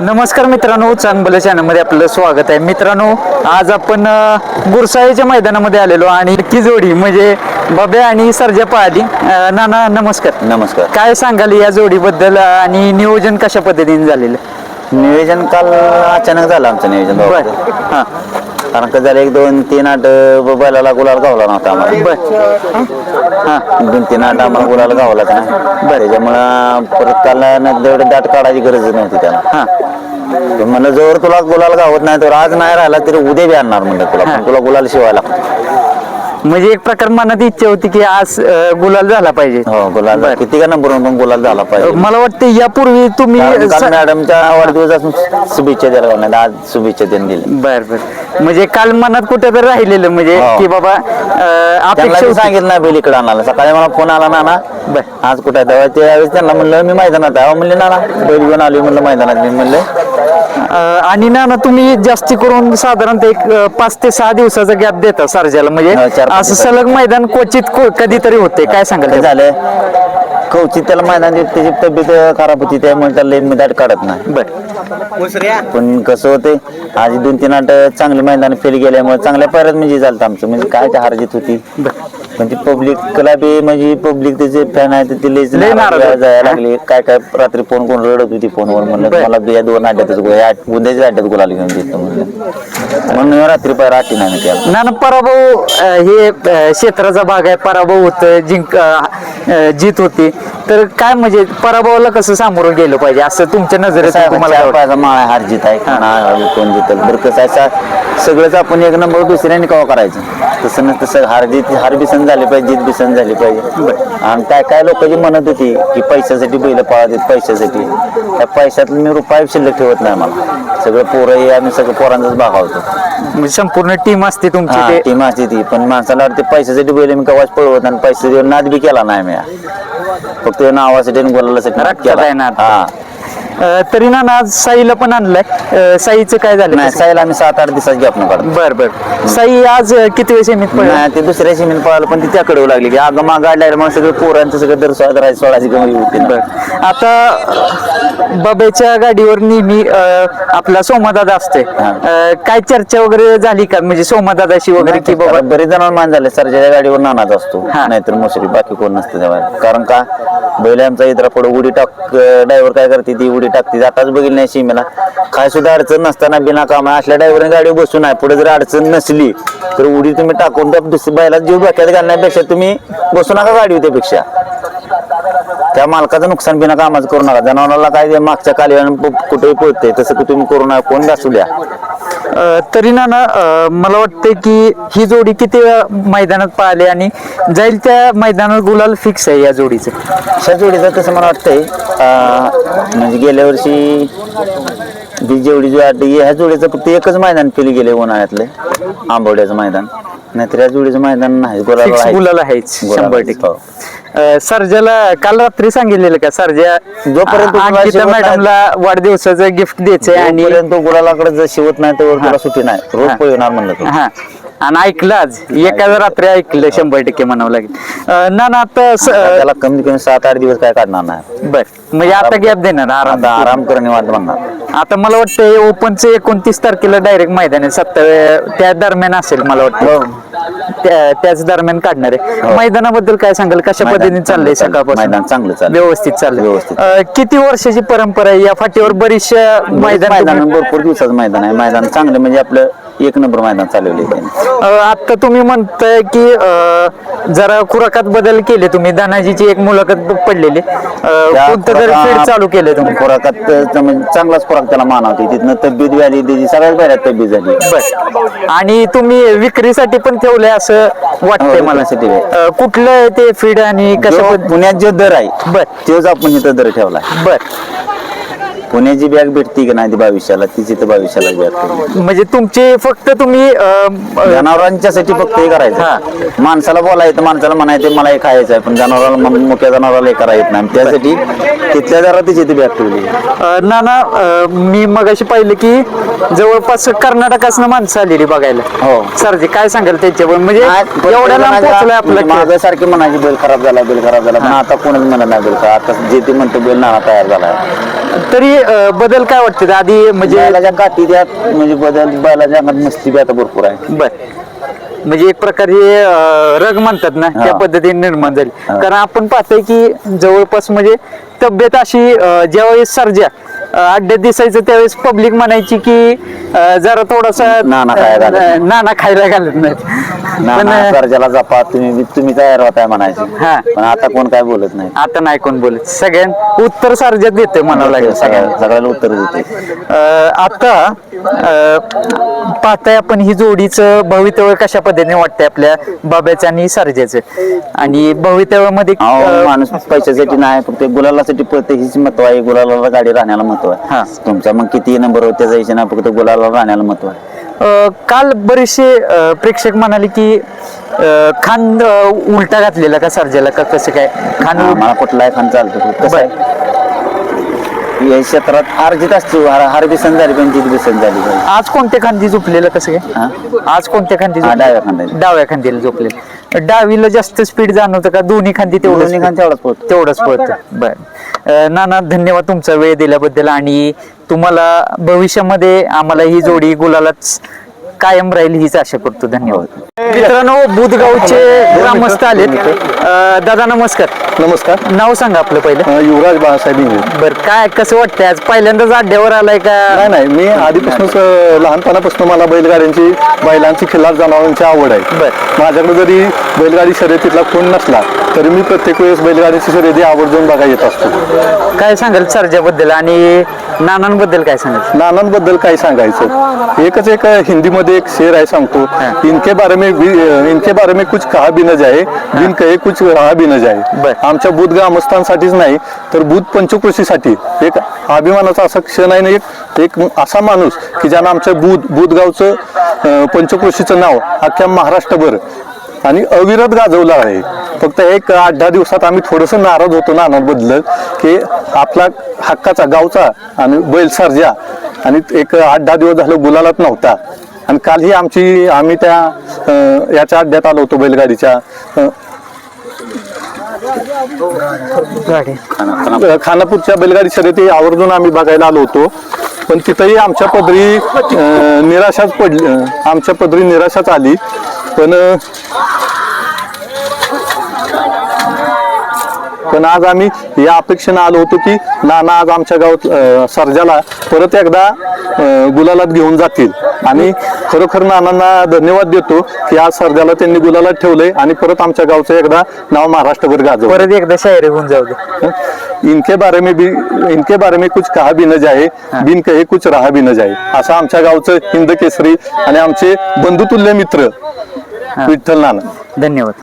नमस्कार मित्रांनो चांगलं चॅनलमध्ये आपलं स्वागत आहे. मित्रांनो आज आपण अ, गुरसाळेच्या मैदानामध्ये आलेलो आणि जोडी म्हणजे बब्या आणि सर्जा अ, नाना नमस्कार. नमस्कार. काय सांगाल या जोडीबद्दल आणि नियोजन कशा पद्धतीने झालेलं? नियोजन काल अचानक झालं आमचं नियोजन. हां. कारण का झालं एक दोन तीन आठ बैलाला गुलाल गावला नव्हता आम्हाला. बर. हां. दोन तीन आठ आम्हाला गुलाल गावला का नाही. बरं. त्याच्यामुळं परत काल न- तेवढं दाट काढायची गरज नव्हती त्याला. हां. म्हणलं जोर तुला गुलाल गावत नाही तर आज नाही राहिला तरी उद्या बी आणणार म्हणलं तुला. पण तुला गुलाल शिवायला. लागतो म्हणजे एक प्रकार मनात इच्छा होती की आज अ, गुलाल झाला पाहिजे. हो गुलाल. किती का नंबर पण गुलाल झाला पाहिजे. मला वाटतं यापूर्वी तुम्ही काल स- मॅडमच्या वाढदिवसापासून शुभेच्छा द्यायला नाही आज शुभेच्छा त्यांनी दिली बर बर. म्हणजे काल मनात कुठे तर राहिलेलं म्हणजे हो. की बाबा अ, त्यांना अपेक्षा मी होती. सांगितलं नाही बैल इकडे आणायला. सकाळी मला फोन आला ना बर. आज कुठे तेव्हा त्यावेळेस त्यांना म्हणलं मी मैदानात आहे. अहो म्हणले ना बैल घेऊन आलो म्हणलं मैदानात. मी म्हणलं अ, आणि ना ना तुम्ही जास्ती करून साधारणतः एक अ, पाच ते सहा दिवसाचा गॅप देता सर्जाला. म्हणजे हो, चार- असं. सलग मैदान क्वचित को- कधीतरी होते काय सांगाल काय त्याबद्दल? झालं कवचित त्याला मैदान देत त्याची तब्येत खराब होती त्यामुळे त्याला लई दाट काढत नाही. बर. पण कसं होते आज दोन तीन आठ चांगले मैदान फेल गेल्यामुळे चांगल्या पायऱ्यात म्हणजे झालं आमचं म्हणजे काय त्या हारजीत होती. ती पब्लिकला बी म्हणजे पब्लिक त्याचे फॅन आहे ते लई. जायला लागले. काय काय रात्री फोन कोण रडत होती फोनवर म्हणलं. मला या दोन या उद्याच्या अड्ड्यात गुलाल घेऊन देतो म्हणलं. म्हणून मी रात्री पाय राठी नाही मी त्याला ना ना पराभव हे क्षेत्राचा भाग आहे पराभव होत जिंक जीत होती. तर काय म्हणजे पराभवाला कसं सामोरं गेलं पाहिजे? असं तुमच्या नजरेत तुम्हाला काय वाटतं? माळ आहे, हार जीत आहे कोणा कोण जितल बरं कसं आहे सा- सगळंच आपण एक नंबर दुसऱ्याने कवा करायचं? तसं नसतं सग हार जीत हार बिसन झाली पाहिजे जीत बिसन झाली पाहिजे. आणि काय काय लोक जी म्हणत होती की पैशासाठी बैल पाळत पैशासाठी. त्या पैशात मी रुपये शिल्लक ठेवत नाही मला सगळं पोरं हे आम्ही सगळं पोरांचाच भागावतो म्हणजे संपूर्ण टीम असते तुमची ते? टीम असते ती. पण माणसाला वाटते पैशासाठी बैल मी कवाच पळवत आणि पैसे देऊन नाद बी केला नाही मी फक्त नावासाठी आणि नाद रक्तात आहे नाद. हा अ, तरी ना ना आज साईला पण आणलाय. अ, साईचं काय झालं नाही साईला आम्ही सात आठ दिवसात गॅप काढतो बर बर. साई आज अ, किती वेळ सेमीत पडला नाही ते दुसऱ्या शिमीन पळालं पण ती त्याकडे लागली. की आग माग गाडल्या मग सगळं पोरांचं सगळं दर सोळा सोळाची कमी होती ना. आता बाबाच्या गाडीवर नेहमी अ, आपला सोमादादा असते. अ, काय चर्चा वगैरे झाली का? म्हणजे सोमादादाशी वगैरे की बाबा बरेच जणांना मान झाले सरच्या गाडीवर नानाच असतो. हा. नाहीतर मोसरी बाकी कोण नसतं तेव्हा. कारण का? बैल आमचा इतर पुढे उडी टाक ड्रायव्हर काय करते ती उडी टाकते. आताच बघितली नाही सीमेला. काय सुद्धा अडचण नसताना बिना काम असल्या ड्रायव्हरने गाडी बसून आहे. पुढे जर अडचण नसली तर उडी तुम्ही टाकून त्या दुसऱ्या बैला जीव धोक्यात घालण्यापेक्षा तुम्ही बसू नका गाडी त्यापेक्षा. त्या मालकाचं नुकसान बिना कामाचं करू नका. जनावराला काय मागच्या काली कुठेही पळते तसं तुम्ही करू नका. कोण असू द्या? तरी ना मला वाटतं की ही जोडी किती मैदानात पाहिली आणि जाईल त्या मैदानात गुलाल फिक्स आहे या जोडीचं अशा जोडीचं तसं मला वाटतंय अं, म्हणजे गेल्या वर्षी जी जेवढी जोडी आली, ह्या जोडीचं फक्त एकच मैदान केली गेले उन्हाळ्यातलं आंबवड्याचं मैदान नाहीतर या जोडीचं मैदान नाही गुलाल फिक्स. गुलाल आहेच गुलाल शंभर टक्के हो. अ, सर्जाला काल रात्री सांगितलेलं का सर्जा जोपर्यंत तुला अंकिता शिवत नाही- मॅडमला वाढदिवसाचं गिफ्ट द्यायचंय आणि जोपर्यंत गुलालाकडे जर शिवत नाही तर तुला सुट्टी नाही. रोज हा. पळणार म्हणलं तू. हा. आणि ऐकलं आज. एका रात्री ऐकलं शंभर टक्के म्हणावं लागेल. अ, ना ना आता स- त्याला कमीत कमी सात आठ दिवस काय काढणार नाही. बर. म्हणजे आता गॅप देणार आराम आता आराम. कर निवांत म्हणणार आता मला वाटतं ओपनचं एकोणतीस तारखेला डायरेक्ट मैदान आहे. सत्ताव्या त्या दरम्यान असेल मला वाटतं त्या- त्याच दरम्यान काढणार आहे. मैदानाबद्दल काय सांगाल? कशा पद्धतीने चाललंय सकाळपासून? मैदान चांगलं चाललंय. व्यवस्थित चाललंय. व्यवस्थित. अ, किती वर्षाची परंपरा आहे? या फाटीवर बरीचशा मैदान मैदान तुम्ही- भरपूर दिवसाचं मैदान आहे. मैदान चांगलं म्हणजे आपलं एक नंबर मैदान चालवले अ, आता तुम्ही म्हणताय की अ, जरा खुराकात बदल केले तुम्ही. दानाजीची एक मुलाखत पडलेली. कोणतं तरी फीड चालू केले तुम्ही? खुराकात तर म्हणजे चांगलाच खुराक त्याला मानवते तिथनं तब्येत झाली त्याची सगळ्यात बऱ्यात तब्येत झाली. बर. आणि तुम्ही विक्रीसाठी पण ठेवलंय असं वाटतंय हो, मला. विक्रीसाठी. अ, कुठलं ते फीड आणि जो पद्ध- पुण्यात जो दर आहे बर. तोच आपण इथं दर ठेवलाय. बर. पुण्याची बॅग भेटती की नाही ती बावीसशेला तीच इथं बावीसशेला बॅग म्हणजे तुमचे फक्त तुम्ही अ, जनावरांच्यासाठी फक्त हे. करायचं. माणसाला बोलायचं माणसाला म्हणायचं मला हे खायचं आहे. पण जनावराला म- मुक्या जनावराला हे करा येत नाही त्यासाठी तिथल्या जरा तिची ती बॅग ठेवली. अ, नाना अ, मी मगाशी पाहिलं की जवळपास कर्नाटकासनं माणसं आलेली बघायला. हो. सरजी काय सांगाल त्याच्यावर म्हणजे एवढ्या लांब पोहोचलाय आपलं खेळ. सारखी म्हणायची बैल खराब झाला बैल खराब झाला. पण आता कोणच म्हणत नाही बैल खराब. आता जे ते म्हणतो बैल नाना तयार झाला तरी अं, बदल काय वाटते आधी म्हणजे बैलाच्या काठी त्यात म्हणजे बदल बैलाच्या अंगात मस्ती बी आता भरपूर आहे बर म्हणजे एक प्रकारे अं, रग म्हणतात ना त्या. पद्धतीने निर्माण झाली. कारण आपण पाहतोय की जवळपास म्हणजे तब्येत अशी अं, ज्यावेळेस सर्जा अड्ड्यात दिसायचं त्यावेळेस पब्लिक म्हणायची की जरा थोडासा नाना खायला घालत नाना खायला घालत नाहीत. पण नाना अं, सर्जाला जपा तुम्ही तुम्ही तयार होताय म्हणायचे. हा. पण आता कोण काय बोलत नाही. आता नाही कोण बोलत. सगळ्यां उत्तर सर्जात देते म्हणावं लागेल सगळ्यांना. सगळ्या- सगळ्याला उत्तर देते अं, आता पाहताय आपण ही जोडीचं भवितव्य कशा पद्धतीने वाटतंय आपल्या बाब्याचं आणि सर्जाचं? आणि भवितव्यामध्ये अहो माणूस पैशासाठी नाही फक्त गुलालासाठी पळते हीच महत्त्व आहे. गुलाला गाडी राहण्याला महत्त्व हा. आहे तुमचा मग किती नंबर होते त्याच्या हिशोबाने फक्त गुलाला राहण्याला महत्त्व आहे. अं, काल बरेचसे अं, प्रेक्षक म्हणाले की अं, खान अं, उलटा घातलेला का सर्जाला का कसं काय? खान आम्हाला कुठलाही खान चालतो. कसं आहे? या क्षेत्रात हार जीत असतो हार हार बिसन झाली पण जीत बिसन झाली पाहिजे. आज कोणत्या खांदी झोपलेलं कसं हा? काय आज कोणत्या खांदी हा, झोपलेलं? डाव्या खांद्याला. डाव्या खांदीला झोपलेलं डावीला जास्त स्पीड जाणवतं का दोन्ही खांदी दोन्ही खान तेवढाच पोहोच तेवढंच पळतं बर अं, नाना धन्यवाद तुमचा वेळ दिल्याबद्दल आणि तुम्हाला भविष्यामध्ये आम्हाला ही जोडी गुलालाच कायम राहील हीच आशा करतो. धन्यवाद. मित्रांनो बुधगावचे ग्रामस्थ आलेत. अं, दादा नमस्कार. नमस्कार. नाव सांगा आपलं पहिलं. अ, युवराज बाळासाहेब इंगळे. बर काय कसं वाटतंय? आज पहिल्यांदाच अड्ड्यावर आलाय का? नाही नाही मी आधीपासूनच अ, लहानपणापासून मला बैलगाड्यांची बैलांची खिल्लार जनावरांची आवड आहे. बर. माझ्याकडे जरी बैलगाडी शर्यतीतला कोण नसला तरी मी प्रत्येक वेळेस बैलगाडीची शर्यती आवर्जून बघा येत असतो. काय सांगाल सर्जाबद्दल? आणि नानांबद्दल काय सांगाल नानांबद्दल काय सांगायचं? एकच एक हिंदीमध्ये एक शेर आहे सांगतो. इनके बारे में इनके बारे में कुछ कहा भी न जाए बिन कहे कुछ रहा भी न जाए. आमच्या बुध ग्रामस्थांसाठीच नाही तर बुध पंचकृषीसाठी एक अभिमानाचा असा क्षण आहे ना एक एक असा माणूस की ज्यानं आमच्या बुध बुधगावचं पंचकृषीचं नाव अख्ख्या महाराष्ट्रभर आणि अविरत गाजवलं आहे. फक्त एक आठ दहा दिवसात आम्ही थोडंसं नाराज होतो नानांबद्दल की आपला हक्काचा गावचा आणि बैल सर्जा आणि एक आठ दहा दिवस झालं गुलालात नव्हता. आणि काल ही आमची आम्ही त्या याच्या अड्ड्यात आलो होतो बैलगाडीच्या खानापूरच्या बैलगाडी शर्यती आवर्जून आम्ही बघायला आलो होतो. पण तिथंही आमच्या पदरी निराशाच पडली आमच्या पदरी निराशाच आली. पण पण आज आम्ही या अपेक्षेनं आलो होतो की नाना आज आमच्या गावात सर्जाला परत एकदा गुलालात घेऊन जातील. आणि खरोखर नानांना धन्यवाद देतो की आज सर्जाला त्यांनी गुलालात ठेवलंय आणि परत आमच्या गावचं एकदा नाव महाराष्ट्रभर गाजवलं परत एकदा शायरी होऊन जाऊ दे. इनके बारे में भी इनके बारे में कुछ कहा भी न जाए बिन कहे कुछ रहा भी न जाए। असं आमच्या गावचं हिंद केसरी आणि आमचे बंधुतुल्य मित्र विठ्ठल नाना। धन्यवाद।